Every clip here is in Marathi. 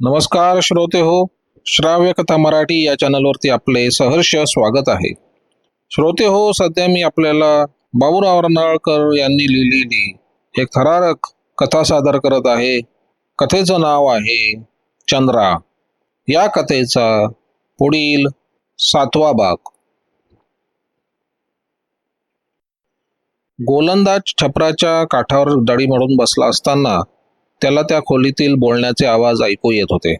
नमस्कार श्रोते हो श्राव्य कथा मराठी या चॅनलवरती आपले सहर्ष स्वागत आहे. श्रोते हो सध्या मी आपल्याला बाबूराव रनाळकर यांनी लिहिलेली एक थरारक कथा सादर करत आहे. कथेचं नाव आहे चंद्रा. या कथेचा पुढील सातवा भाग. गोलंदाज छपराच्या काठावर दडी मारून बसला असताना त्याला त्या खोलीतील बोलण्याचे आवाज ऐकू येत होते.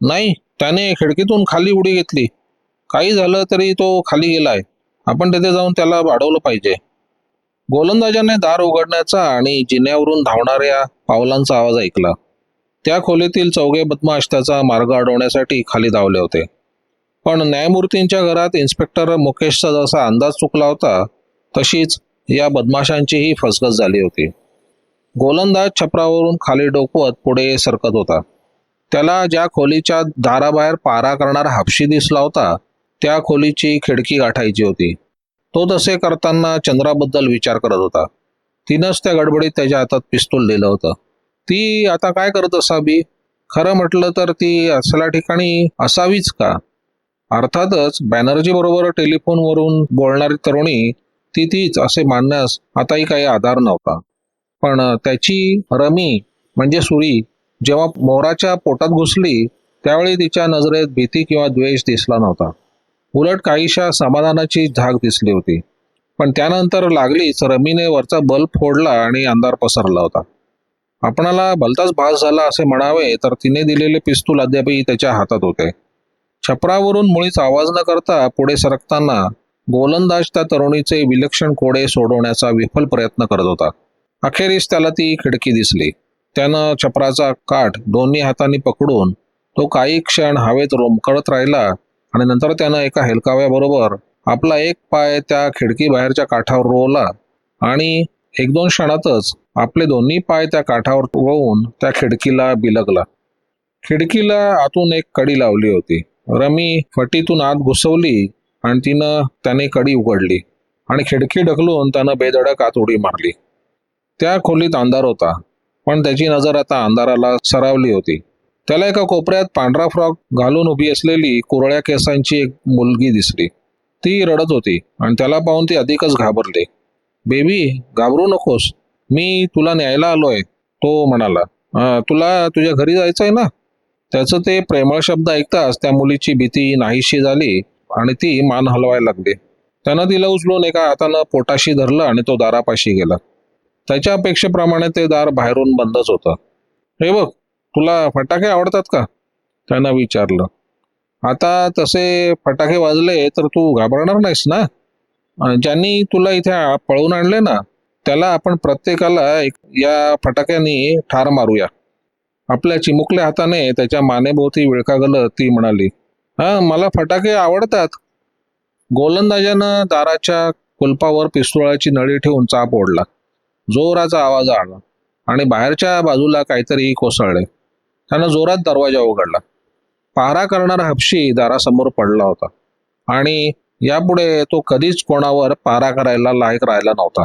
नाही त्याने खिडकीतून खाली उडी घेतली. काही झालं तरी तो खाली गेलाय. आपण तिथे जाऊन त्याला वाढवलं पाहिजे. गोलंदाजाने दार उघडण्याचा आणि जिन्यावरून धावणाऱ्या पावलांचा आवाज ऐकला. त्या खोलीतील चौघे बदमाश त्याचा मार्ग अडवण्यासाठी खाली धावले होते. पण न्यायमूर्तींच्या घरात इन्स्पेक्टर मुकेशचा जसा अंदाज चुकला होता तशीच या बदमाशांचीही फसगत झाली होती. गोलंदाज छपरावरून खाली डोकवत पुढे सरकत होता. त्याला ज्या खोलीच्या दाराबाहेर पारा करणारा हापशी दिसला होता त्या खोलीची खिडकी गाठायची होती. तो तसे करताना चंद्राबद्दल विचार करत होता. तिनंच त्या गडबडीत त्याच्या हातात पिस्तूल दिलं होतं. ती आता काय करत असावी खरं म्हटलं तर ती असल्या ठिकाणी असावीच का? अर्थातच बॅनर्जी बरोबर टेलिफोनवरून बोलणारी तरुणी ती तीच असे मानण्यास आताही काही आधार नव्हता. पण त्याची रमी म्हणजे सुरी जेव्हा मोराच्या पोटात घुसली त्यावेळी तिच्या नजरेत भीती किंवा द्वेष दिसला नव्हता. उलट काहीशा समाधानाची झाक दिसली होती. पण त्यानंतर लागलीच रमीने वरचा बल्ब फोडला आणि अंधार पसरला होता. आपणाला भलताच भास झाला असे म्हणावे तर तिने दिलेले पिस्तूल अद्यापही त्याच्या हातात होते. छपरावरून मुळीच आवाज न करता पुढे सरकताना गोलंदाज त्या तरुणीचे विलक्षण कोडे सोडवण्याचा विफल प्रयत्न करत होता. अखेरीस त्याला ती खिडकी दिसली. त्यानं छपराचा काठ दोन्ही हातांनी पकडून तो काही क्षण हवेत रोमकळत राहिला आणि नंतर त्यानं एका हेलकाव्याबरोबर आपला एक पाय त्या खिडकी बाहेरच्या काठावर रोवला आणि एक दोन क्षणातच आपले दोन्ही पाय त्या काठावर रोवून त्या खिडकीला बिलगला. खिडकीला आतून एक कडी लावली होती. रमी फटीतून आत घुसवली आणि तिनं त्याने कडी उघडली आणि खिडकी ढकलून त्यानं बेधडक आत उडी मारली. त्या खोलीत अंधार होता पण त्याची नजर आता अंधाराला सरावली होती. त्याला एका कोपऱ्यात पांढरा फ्रॉक घालून उभी असलेली कुरळ्या केसांची एक मुलगी दिसली. ती रडत होती आणि त्याला पाहून ती अधिकच घाबरली. बेबी घाबरू नकोस. मी तुला न्यायला आलोय तो म्हणाला. तुला तुझ्या घरी जायचं आहे ना? त्याचं ते प्रेमळ शब्द ऐकताच त्या मुलीची भीती नाहीशी झाली आणि ती मान हलवायला लागली. त्यानं तिला उचलून एका हातानं पोटाशी धरलं आणि तो दारापाशी गेला. त्याच्या अपेक्षेप्रमाणे ते दार बाहेरून बंदच होतं. हे बघ तुला फटाके आवडतात का? त्यानं विचारलं. आता तसे फटाके वाजले तर तू घाबरणार नाहीस ना? ज्यांनी तुला इथे पळून पळवून आणले ना त्याला आपण प्रत्येकाला एक या फटाक्यांनी ठार मारूया. आपल्या चिमुकल्या हाताने त्याच्या मानेभोवती विळखा गलत ती म्हणाली हा मला फटाके आवडतात. गोलंदाजानं दाराच्या कुलपावर पिस्तुळाची नळी ठेवून चाप ओढला. जोराचा आवाज आला आणि बाहेरच्या बाजूला काहीतरी कोसळले. त्यानं जोरात दरवाजा उघडला. पहारा करणारा हपशी दारासमोर पडला होता आणि यापुढे तो कधीच कोणावर पहारा करायला लायक राहिला नव्हता.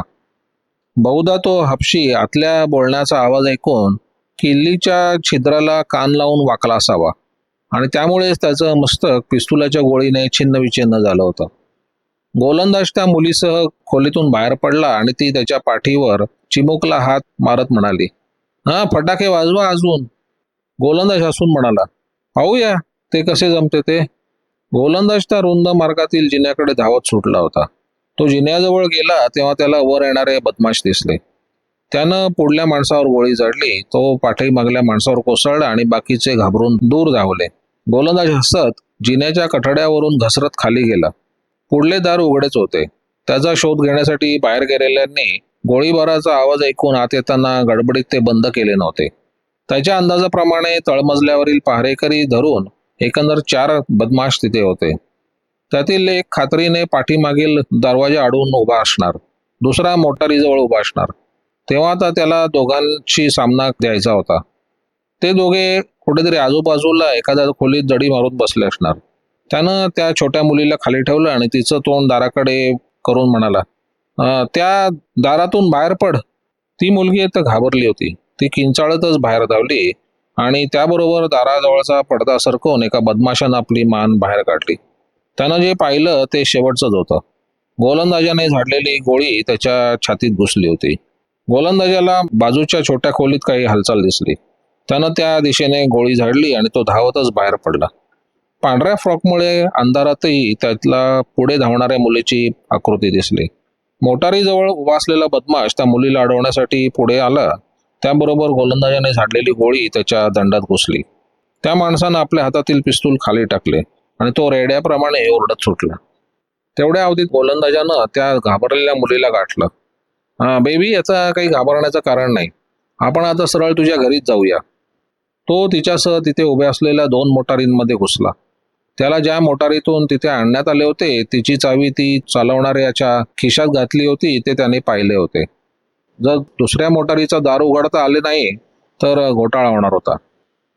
बहुधा तो हपशी आतल्या बोलण्याचा आवाज ऐकून किल्लीच्या छिद्राला कान लावून वाकला असावा आणि त्यामुळेच त्याचं मस्तक पिस्तुलाच्या गोळीने छिन्न विछिन्न झालं होतं. गोलंदाज त्या मुलीसह खोलीतून बाहेर पडला आणि ती त्याच्या पाठीवर चिमुकला हात मारत म्हणाली हा फटाके वाजवा अजून. गोलंदाज हसून म्हणाला पाहूया ते कसे जमते ते. गोलंदाज त्या रुंद मार्गातील जिन्याकडे धावत सुटला होता. तो जिन्याजवळ गेला तेव्हा त्याला वर येणारे बदमाश दिसले. त्यानं पुढल्या माणसावर गोळी झाडली तो पाठीमागल्या माणसावर कोसळला आणि बाकीचे घाबरून दूर धावले. गोलंदाज हसत जिन्याच्या कठड्यावरून घसरत खाली गेला. पुढले दार उघडेच होते. त्याचा शोध घेण्यासाठी बाहेर गेलेल्यांनी गोळीबाराचा आवाज ऐकून आत येताना गडबडीत ते बंद केले नव्हते. त्याच्या अंदाजाप्रमाणे तळमजल्यावरील पहारेकरी धरून एकंदर चार बदमाश तिथे होते. त्यातील एक खात्रीने पाठीमागील दरवाजा अडवून उभा असणार दुसरा मोटारीजवळ उभा असणार. तेव्हा आता त्याला दोघांशी सामना द्यायचा होता. ते दोघे कुठेतरी आजूबाजूला एखाद्या खोलीत जडी मारून बसले असणार. त्यानं त्या छोट्या मुलीला खाली ठेवलं आणि तिचं तोंड दाराकडे करून म्हणाला त्या दारातून बाहेर पड. ती मुलगी तर घाबरली होती. ती किंचाळतच बाहेर धावली आणि त्याबरोबर दाराजवळचा पडदा सरकवून एका बदमाशानं आपली मान बाहेर काढली. त्यानं जे पाहिलं ते शेवटचंच होतं. गोलंदाजाने झाडलेली गोळी त्याच्या छातीत घुसली होती. गोलंदाजाला बाजूच्या छोट्या खोलीत काही हालचाल दिसली. त्यानं त्या दिशेने गोळी झाडली आणि तो धावतच बाहेर पडला. पांढऱ्या फ्रॉकमुळे अंधारातही त्यातला पुढे धावणाऱ्या मुलीची आकृती दिसली. मोटारीजवळ उभा असलेला बदमाश त्या मुलीला अडवण्यासाठी पुढे आला. त्याबरोबर गोलंदाजाने झाडलेली गोळी त्याच्या दंडात घुसली. त्या माणसानं आपल्या हातातील पिस्तूल खाली टाकले आणि तो रेड्याप्रमाणे ओरडत सुटला. तेवढ्या अवधीत गोलंदाजानं त्या घाबरलेल्या मुलीला गाठलं. हा बेबी याचा काही घाबरण्याचं कारण नाही. आपण आता सरळ तुझ्या घरीच जाऊया. तो तिच्यासह तिथे उभ्या असलेल्या दोन मोटारींमध्ये घुसला. त्याला ज्या मोटारीतून तिथे आणण्यात आले होते तिची चावी ती चालवणाऱ्याच्या खिशात घातली होती ते त्याने पाहिले होते. जर दुसऱ्या मोटारीचा दार उघडता आले नाही तर घोटाळा होणार होता.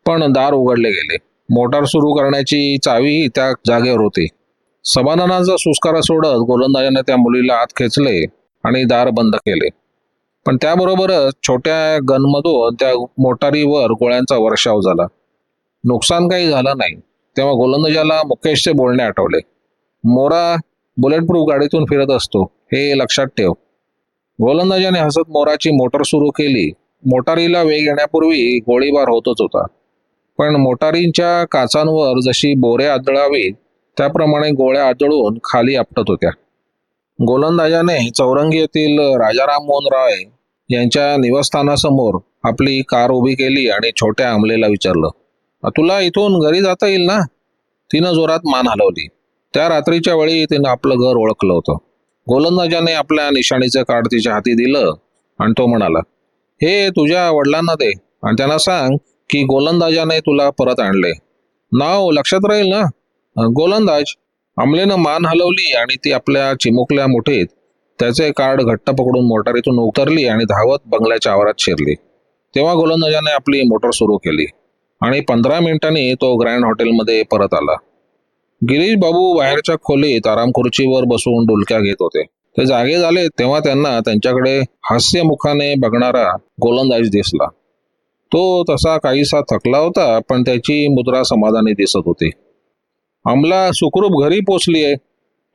पण दार उघडले गेले. मोटार सुरू करण्याची चावीही त्या जागेवर होती. समाधानाचा सुस्कारा सोडत गोलंदाजाने त्या मुलीला आत खेचले आणि दार बंद केले. पण त्याबरोबरच छोट्या गनमधून त्या मोटारीवर गोळ्यांचा वर्षाव झाला. नुकसान काही झालं नाही. तेव्हा गोलंदाजाला मुकेशचे बोलणे आठवले. मोरा बुलेट प्रूफ गाडीतून फिरत असतो हे लक्षात ठेव. गोलंदाजाने हसत मोराची मोटर सुरू केली. मोटारीला वेग येण्यापूर्वी गोळीबार होतच होता. पण मोटारींच्या काचांवर जशी बोरे आदळावी त्याप्रमाणे गोळ्या आदळून खाली आपटत होत्या. गोलंदाजाने चौरंगी येथील राजाराम मोहन राय यांच्या निवासस्थानासमोर आपली कार उभी केली आणि छोट्या आमलेला विचारलं तुला इथून घरी जाता येईल ना? तिनं जोरात मान हलवली. त्या रात्रीच्या वेळी तिनं आपलं घर ओळखलं होतं. गोलंदाजाने आपल्या निशाणीचं कार्ड तिच्या हाती दिलं आणि तो म्हणाला हे तुझ्या वडिलांना दे आणि त्यांना सांग की गोलंदाजाने तुला परत आणले. नाव लक्षात राहील ना? गोलंदाज अमलेनं मान हलवली आणि ती आपल्या चिमुकल्या मुठीत त्याचे कार्ड घट्ट पकडून मोटारीतून उतरली आणि धावत बंगल्याच्या आवारात शिरली. तेव्हा गोलंदाजाने आपली मोटर सुरू केली. आणि पंधरा मिनिटांनी तो ग्रँड हॉटेलमध्ये परत आला. गिरीश बाबू बाहेरच्या खोलीत आराम खुर्चीवर बसून डुलक्या घेत होते. ते जागे झाले तेव्हा त्यांना त्यांच्याकडे हास्यमुखाने बघणारा गोलंदाज दिसला. तो तसा काहीसा थकला होता पण त्याची मुद्रा समाधानी दिसत होती. अमला सुखरूप घरी पोचलीये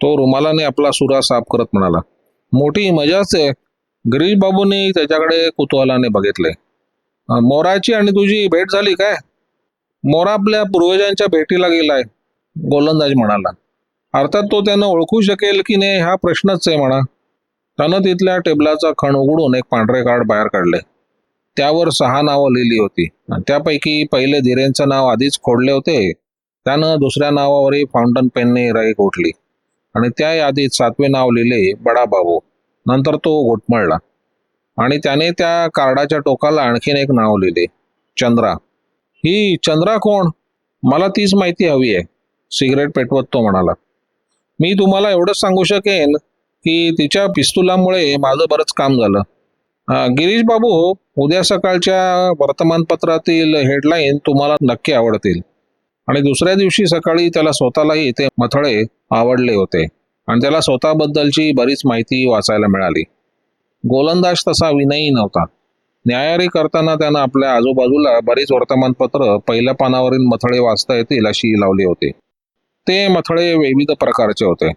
तो रुमालाने आपला सुरा साफ करत म्हणाला. मोठी मजाच आहे. गिरीश बाबूंनी त्याच्याकडे कुतूहलाने बघितले. मोराची आणि तुझी भेट झाली काय? मोरा आपल्या पूर्वजांच्या भेटीला गेलाय गोलंदाज म्हणाला. अर्थात तो त्यांना ओळखू शकेल की नाही हा प्रश्नच आहे म्हणा. त्यानं तिथल्या टेबलाचा खण उघडून एक पांढरे कार्ड बाहेर काढले. त्यावर सहा नावं लिहिली होती. त्यापैकी पहिले धीरेंचं नाव आधीच खोडले होते. त्यानं दुसऱ्या नावावरही फाउंटन पेनने राई गोठली. आणि त्या यादीत सातवे नाव लिहिले बडा बाबू. नंतर तो घोटमळला. आणि त्याने त्या कार्डाच्या टोकाला आणखीन एक नाव लिहिले चंद्रा. ही चंद्रा कोण? मला तीच माहिती हवी आहे. सिगरेट पेटवत तो म्हणाला. मी तुम्हाला एवढंच सांगू शकेन की तिच्या पिस्तुलामुळे माझं बरंच काम झालं. गिरीश बाबू उद्या सकाळच्या वर्तमानपत्रातील हेडलाईन तुम्हाला नक्की आवडतील. आणि दुसऱ्या दिवशी सकाळी त्याला स्वतःलाही ते मथळे आवडले होते. आणि त्याला स्वतःबद्दलची बरीच माहिती वाचायला मिळाली. गोलंदाज तसा विनयी नव्हता. न्यायारी करताना त्यांना आपल्या आजूबाजूला बरीच वर्तमानपत्र पहिल्या पानावरील मथळे वाचता येतील अशी लावली होती. ते मथळे विविध प्रकारचे होते.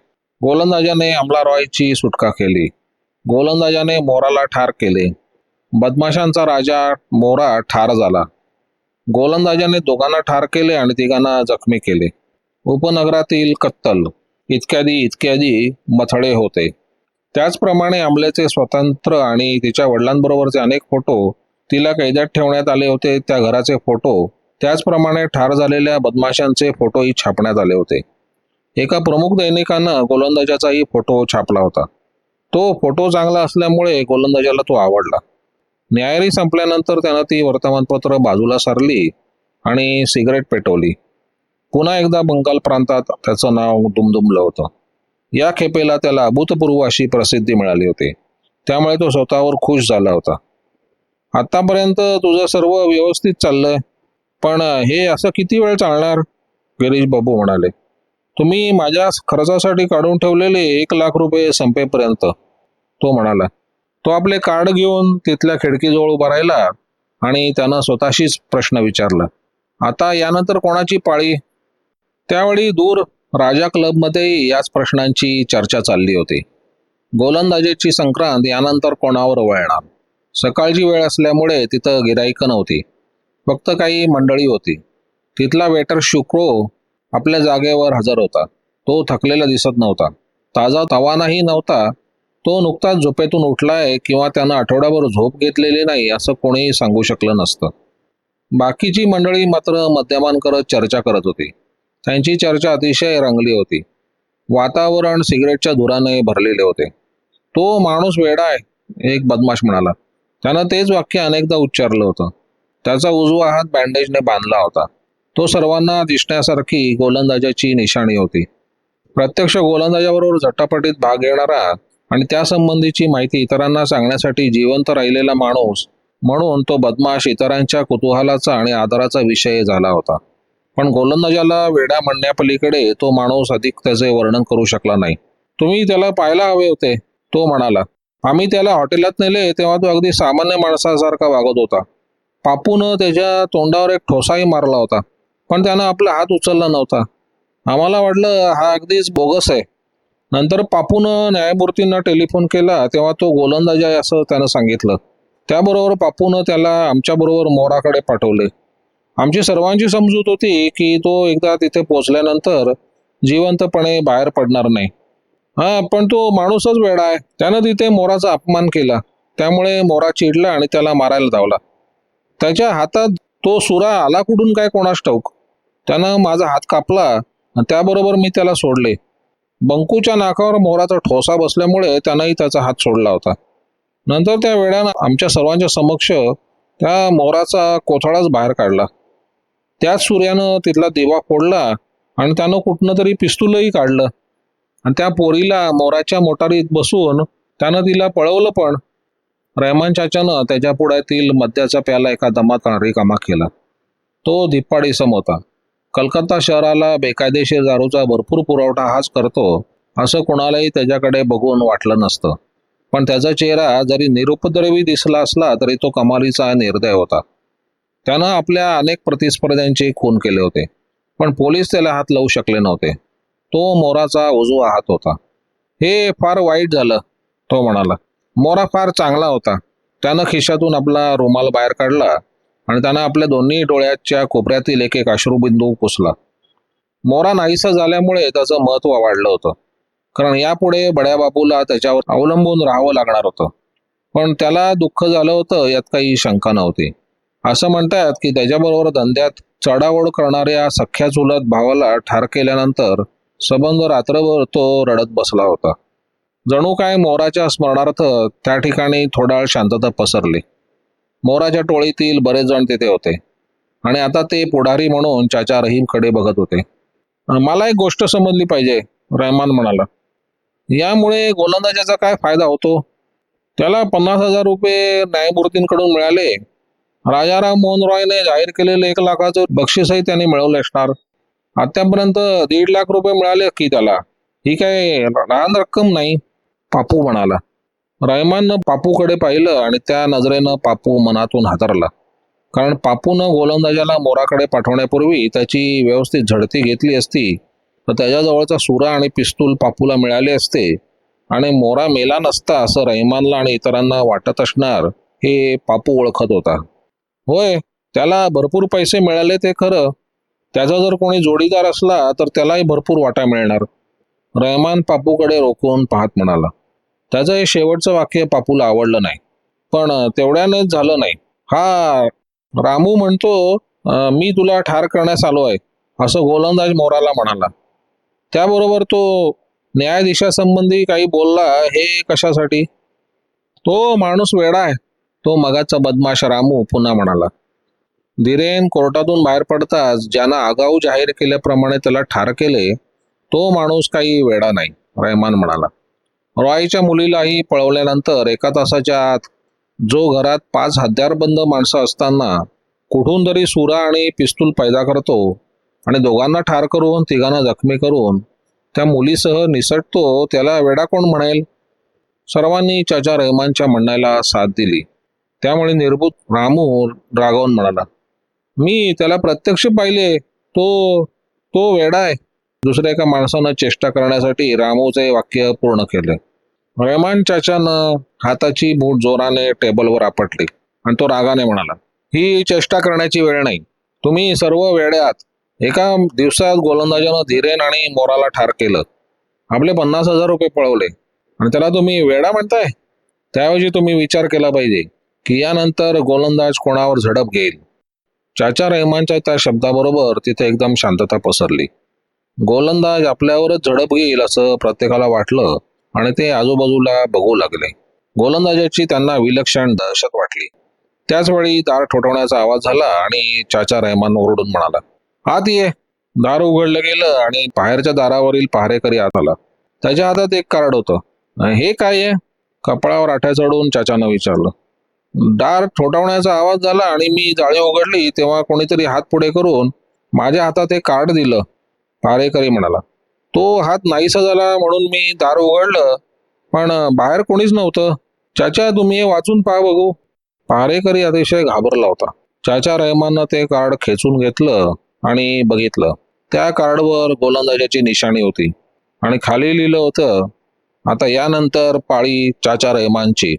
गोलंदाजाने अमला रॉयची सुटका केली. गोलंदाजाने मोराला ठार केले. बदमाशांचा राजा मोरा ठार झाला. गोलंदाजाने दोघांना ठार केले आणि तिघांना जखमी केले. उपनगरातील कत्तल इत्यादी इत्यादी मथळे होते. त्याचप्रमाणे आमल्याचे स्वतंत्र आणि तिच्या वडिलांबरोबरचे अनेक फोटो तिला कैद्यात ठेवण्यात आले होते त्या घराचे फोटो त्याचप्रमाणे ठार झालेल्या बदमाशांचे फोटोही छापण्यात आले होते. एका प्रमुख दैनिकानं गोलंदाजाचाही फोटो छापला होता. तो फोटो चांगला असल्यामुळे गोलंदाजाला तो आवडला. न्यायालय संपल्यानंतर त्यानं ती वर्तमानपत्र बाजूला सारली आणि सिगरेट पेटवली. पुन्हा एकदा बंगाल प्रांतात त्याचं नाव दुमदुमलं होतं. या खेपेला त्याला अभूतपूर्व अशी प्रसिद्धी मिळाली होती. त्यामुळे तो स्वतःवर खुश झाला होता. आतापर्यंत तुझं सर्व व्यवस्थित चाललंय. पण हे असं किती वेळ चालणार? गिरीश बाबू म्हणाले. तुम्ही माझ्या खर्चासाठी काढून ठेवलेले एक लाख रुपये संपेपर्यंत. तो म्हणाला. तो आपले कार्ड घेऊन तिथल्या खिडकीजवळ उभा राहिला आणि त्यानं स्वतःशीच प्रश्न विचारला. आता यानंतर कोणाची पाळी? त्यावेळी दूर राजा क्लबमध्ये याच प्रश्नांची चर्चा चालली होती. गोलंदाजीची संक्रांत यानंतर कोणावर वळणार सकाळची वेळ असल्यामुळे तिथं गिराईक नव्हती. फक्त काही मंडळी होती. तिथला वेटर शुक्रो आपल्या जागेवर हजर होता. तो थकलेला दिसत नव्हता. ताजा तवानाही नव्हता. तो नुकताच झोपेतून उठलाय किंवा त्यानं आठवड्याभर झोप घेतलेली नाही असं कोणीही सांगू शकलं नसतं. बाकीची मंडळी मात्र मद्यपान करत चर्चा करत होती. त्यांची चर्चा अतिशय रंगली होती. वातावरण सिगरेटच्या धुराने भरलेले होते. तो माणूस वेडा आहे एक बदमाश म्हणाला. त्यानं तेच वाक्य अनेकदा उच्चारलं होतं. त्याचा उजवा हात बँडेजने बांधला होता. तो सर्वांना दिसण्यासारखी गोलंदाजाची निशाणी होती. प्रत्यक्ष गोलंदाजाबरोबर झटापटीत भाग घेणारा आणि त्यासंबंधीची माहिती इतरांना सांगण्यासाठी जिवंत राहिलेला माणूस म्हणून तो बदमाश इतरांच्या कुतूहलाचा आणि आदराचा विषय झाला होता. पण गोलंदाजाला वेडा म्हणण्यापलीकडे तो माणूस अधिक त्याचे वर्णन करू शकला नाही. तुम्ही त्याला पाहायला हवे होते तो म्हणाला. आम्ही त्याला हॉटेलात नेले तेव्हा तो अगदी सामान्य माणसासारखा वागत होता. पापूनं त्याच्या तोंडावर एक ठोसाही मारला होता पण त्यानं आपला हात उचलला नव्हता. आम्हाला वाटलं हा अगदीच बोगस आहे. नंतर पापूनं न्यायमूर्तींना टेलिफोन केला तेव्हा तो गोलंदाज आहे असं त्यानं सांगितलं. त्याबरोबर पापूनं त्याला आमच्याबरोबर मोराकडे पाठवले. आमची सर्वांची समजूत होती की तो एकदा तिथे पोचल्यानंतर जिवंतपणे बाहेर पडणार नाही. हा पण तो माणूसच वेडा आहे. त्यानं तिथे मोराचा अपमान केला. त्यामुळे मोरा चिडला आणि त्याला मारायला धावला. त्याच्या हातात तो सुरा आला कुठून काय कोणास ठाऊक? त्यानं माझा हात कापला त्याबरोबर मी त्याला सोडले. बंकूच्या नाकावर मोराचा ठोसा बसल्यामुळे त्यानंही त्याचा हात सोडला होता. नंतर त्या वेळानं आमच्या सर्वांच्या समक्ष त्या मोराचा कोथळाच बाहेर काढला. त्याच सूर्यानं तिथला दिवा फोडला आणि त्यानं कुठनं तरी पिस्तूलही काढलं. आणि त्या पोरीला मोराच्या मोटारीत बसून त्यानं तिला पळवलं पण रहमान चाच्यानं त्याच्या पुढ्यातील मद्याचा प्याला एका दमात रिकामा केला. तो धिप्पाडी सम होता. कलकत्ता शहराला बेकायदेशीर दारूचा भरपूर पुरवठा हाच करतो असं कोणालाही त्याच्याकडे बघून वाटलं नसतं. पण त्याचा चेहरा जरी निरुपद्रवी दिसला असला तरी तो कमालीचा निर्दय होता. त्यानं आपल्या अनेक प्रतिस्पर्ध्यांचे खून केले होते. पण पोलीस त्याला हात लावू शकले नव्हते. तो मोराचा उजवा हात होता. हे फार वाईट झालं तो म्हणाला. मोरा फार चांगला होता. त्यानं खिशातून आपला रुमाल बाहेर काढला आणि त्यानं आपल्या दोन्ही डोळ्याच्या कोपऱ्यातील एक एक अश्रुबिंदू पुसला. मोरा नाहीसा झाल्यामुळे त्याचं महत्त्व वाढलं होतं. कारण यापुढे बड्या बापूला त्याच्यावर अवलंबून राहावं लागणार होतं. पण त्याला दुःख झालं होतं यात काही शंका नव्हती. असं म्हणतात की त्याच्याबरोबर धंद्यात चढावड करणाऱ्या सख्या चुलत भावाला ठार केल्यानंतर सबंध रात्रभर तो रडत बसला होता. जणू काय मोराच्या स्मरणार्थ त्या ठिकाणी थोडा शांतता पसरली. मोराच्या टोळीतील बरेच जण तिथे होते. आणि आता ते पुढारी म्हणून चाचा रहीमकडे बघत होते. मला एक गोष्ट समजली पाहिजे रहमान म्हणाला. यामुळे गोलंदाजाचा काय फायदा होतो? त्याला पन्नास हजार रुपये न्यायमूर्तींकडून मिळाले राजाराम मोहन रॉयने जाहीर केलेले एक लाखाचं बक्षीसही त्यांनी मिळवलं असणार. आतापर्यंत दीड लाख रुपये मिळाले की त्याला. ही काय लहान रक्कम नाही? पापू म्हणाला. रहमाननं पापूकडे पाहिलं आणि त्या नजरेनं पापू मनातून हातरला. कारण पापूनं गोलंदाजाला मोराकडे पाठवण्यापूर्वी त्याची व्यवस्थित झडती घेतली असती तर त्याच्याजवळचा सुरा आणि पिस्तूल पापूला मिळाले असते. आणि मोरा मेला नसता असं रहमानला आणि इतरांना वाटत असणार हे पापू ओळखत होता. होय त्याला भरपूर पैसे मिळाले ते खरं. त्याचा जर कोणी जोडीदार असला तर त्यालाही भरपूर वाटा मिळणार. रहमान पापूकडे रोखून पाहत म्हणाला. त्याचं हे शेवटचं वाक्य पापूला आवडलं नाही. पण तेवढ्यानेच झालं नाही. हा रामू म्हणतो मी तुला ठार करण्यास आलो आहे असं गोलंदाज मोराला म्हणाला. त्याबरोबर तो न्यायाधीशासंबंधी काही बोलला हे कशासाठी? तो माणूस वेडा आहे. तो मगाचा बदमाश रामू पुन्हा म्हणाला धीरेन कोर्टातून बाहेर पडताच ज्यानं आगाऊ जाहीर केल्याप्रमाणे त्याला ठार केले तो माणूस काही वेडा नाही रहमान म्हणाला. रॉयच्या मुलीलाही पळवल्यानंतर एका तासाच्या आत जो घरात पाच हत्यारबंद माणसं असताना कुठून तरी सुरा आणि पिस्तूल पैदा करतो आणि दोघांना ठार करून तिघांना जखमी करून त्या मुलीसह निसटतो त्याला वेडा कोण म्हणेल? सर्वांनी चाचा रहमानच्या म्हणण्याला साथ दिली. त्यामुळे निर्भूत रामू रागावून म्हणाला मी त्याला प्रत्यक्ष पाहिले तो तो वेडा आहे. दुसऱ्या एका माणसानं चेष्टा करण्यासाठी रामूचे वाक्य पूर्ण केले. रेमान चाचानं हाताची मूठ जोराने टेबलवर आपटली आणि तो रागाने म्हणाला ही चेष्टा करण्याची वेळ नाही. तुम्ही सर्व वेड्यात एका दिवसात गोलंदाजानं धीरेन आणि मोराला ठार केलं. आपले पन्नास हजार रुपये पळवले आणि त्याला तुम्ही वेडा म्हणताय? त्याऐवजी तुम्ही विचार केला पाहिजे. की यानंतर गोलंदाज कोणावर झडप घेईल? चाचा रहमानच्या त्या शब्दाबरोबर तिथे एकदम शांतता पसरली. गोलंदाज आपल्यावरच झडप घेईल असं प्रत्येकाला वाटलं आणि ते आजूबाजूला बघू लागले. गोलंदाजाची त्यांना विलक्षण दहशत वाटली. त्याच वेळी दार ठोठवण्याचा आवाज झाला आणि चाचा रहमान ओरडून म्हणाला आत ये. दार उघडलं गेलं आणि बाहेरच्या दारावरील पहारेकरी आत आला. त्याच्या हातात एक कार्ड होतं. हे काय आहे? कपाळावर आठ्या चढून चाचानं विचारलं. दार ठोठावण्याचा आवाज झाला आणि मी जाळी उघडली तेव्हा कोणीतरी हात पुढे करून माझ्या हातात एक कार्ड दिलं. पारेकरी म्हणाला. तो हात नाहीसा झाला म्हणून मी दार उघडलं पण बाहेर कोणीच नव्हतं. चाचा तुम्ही हे वाचून पहा बघू. पारेकरी अतिशय घाबरला होता. चाचा रहमाननं ते कार्ड खेचून घेतलं आणि बघितलं. त्या कार्डवर गोलंदाजाची निशाणी होती. आणि खाली लिहिलं होतं आता यानंतर पाळी चाचा रहमानची.